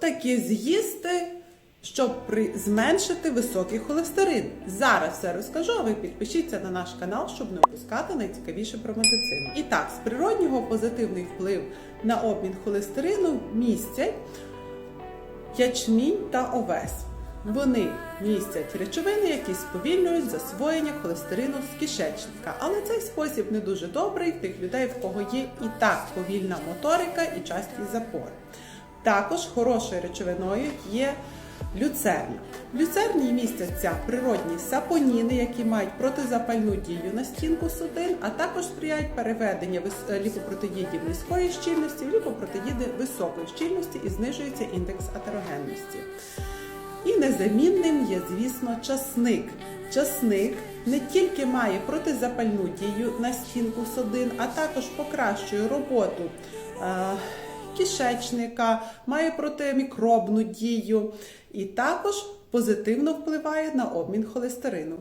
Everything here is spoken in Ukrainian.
таке з'їсти, щоб при... зменшити високий холестерин? Зараз все розкажу, а ви підпишіться на наш канал, щоб не опускати найцікавіше про медицину. І так, з природнього позитивний вплив на обмін холестерину містять ячмінь та овес. Вони містять речовини, які сповільнюють засвоєння холестерину з кишечника. Але цей спосіб не дуже добрий в тих людей, в кого є і так повільна моторика і часті запори. Також хорошою речовиною є люцерна. В люцерні містяться природні сапоніни, які мають протизапальну дію на стінку судин, а також сприяють переведенню е, низької щільності в ліпопротеїди високої щільності і знижується індекс атерогенності. І незамінним є, звісно, часник. Часник не тільки має протизапальну дію на стінку судин, а також покращує роботу е, кишечника, має протимікробну дію і також позитивно впливає на обмін холестерину.